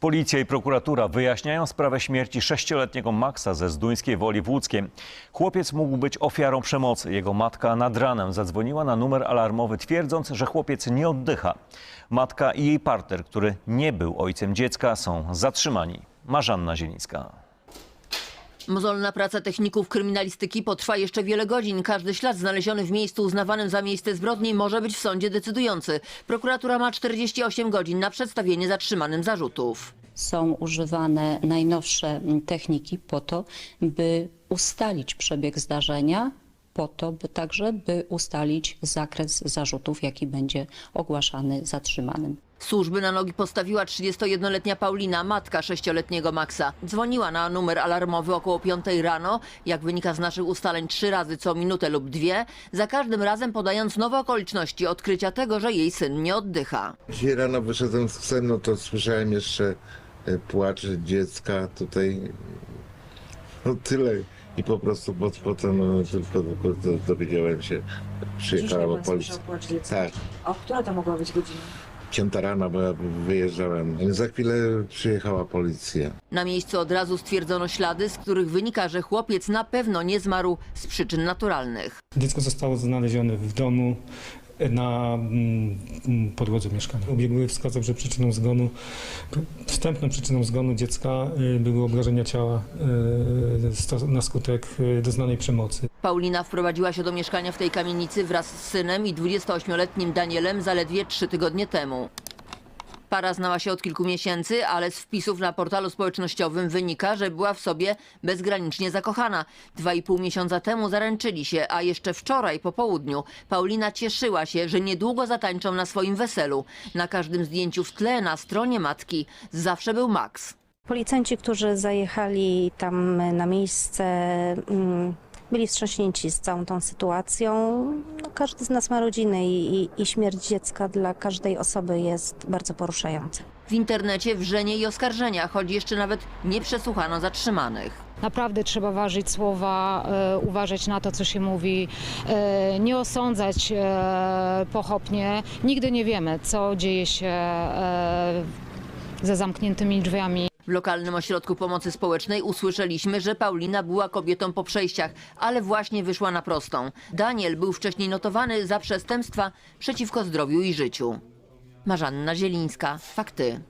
Policja i prokuratura wyjaśniają sprawę śmierci sześcioletniego Maxa ze Zduńskiej Woli w Łódzkiem. Chłopiec mógł być ofiarą przemocy. Jego matka nad ranem zadzwoniła na numer alarmowy, twierdząc, że chłopiec nie oddycha. Matka i jej partner, który nie był ojcem dziecka, są zatrzymani. Marzanna Zielińska. Mozolna praca techników kryminalistyki potrwa jeszcze wiele godzin. Każdy ślad znaleziony w miejscu uznawanym za miejsce zbrodni może być w sądzie decydujący. Prokuratura ma 48 godzin na przedstawienie zatrzymanym zarzutów. są używane najnowsze mm, techniki po to, by ustalić przebieg zdarzenia, po to, by także by ustalić zakres zarzutów, jaki będzie ogłaszany zatrzymanym. Służby na nogi postawiła 31-letnia Paulina, matka sześcioletniego Maxa. Dzwoniła na numer alarmowy około 5 rano, jak wynika z naszych ustaleń trzy razy co minutę lub dwie, za każdym razem podając nowe okoliczności odkrycia tego, że jej syn nie oddycha. Dzisiaj rano wyszedłem z psem, no to słyszałem jeszcze e, płacz dziecka tutaj. No tyle. I po prostu pod, potem no, tylko, tylko do- dowiedziałem się, przyjechała Dzisiaj pan policja. słyszał płacz dziecka. Tak, A która to mogła być godzina? piąta rana, bo ja wyjeżdżałem. Za chwilę przyjechała policja. Na miejscu od razu stwierdzono ślady, z których wynika, że chłopiec na pewno nie zmarł z przyczyn naturalnych. Dziecko zostało znalezione w domu na mm, mm, podłodze mieszkania. Ubiegły wskazał, że przyczyną zgonu, wstępną przyczyną zgonu dziecka y, były obrażenia ciała y, na skutek y, doznanej przemocy. Paulina wprowadziła się do mieszkania w tej kamienicy wraz z synem i 28-letnim Danielem zaledwie trzy tygodnie temu. Para znała się od kilku miesięcy, ale z wpisów na portalu społecznościowym wynika, że była w sobie bezgranicznie zakochana. Dwa i pół miesiąca temu zaręczyli się, a jeszcze wczoraj po południu Paulina cieszyła się, że niedługo zatańczą na swoim weselu. Na każdym zdjęciu w tle na stronie matki zawsze był Max. Policjanci, którzy zajechali tam na miejsce, mm, byli wstrząśnięci z całą tą sytuacją. No, każdy z nas ma rodzinę i, i, i śmierć dziecka dla każdej osoby jest bardzo poruszająca. W internecie wrzenie i oskarżenia, choć jeszcze nawet nie przesłuchano zatrzymanych. Naprawdę trzeba ważyć słowa, e, uważać na to, co się mówi, e, nie osądzać e, pochopnie. Nigdy nie wiemy, co dzieje się e, za zamkniętymi drzwiami. W lokalnym ośrodku pomocy społecznej usłyszeliśmy, że Paulina była kobietą po przejściach, ale właśnie wyszła na prostą. Daniel był wcześniej notowany za przestępstwa przeciwko zdrowiu i życiu. Marzanna Zielińska, fakty.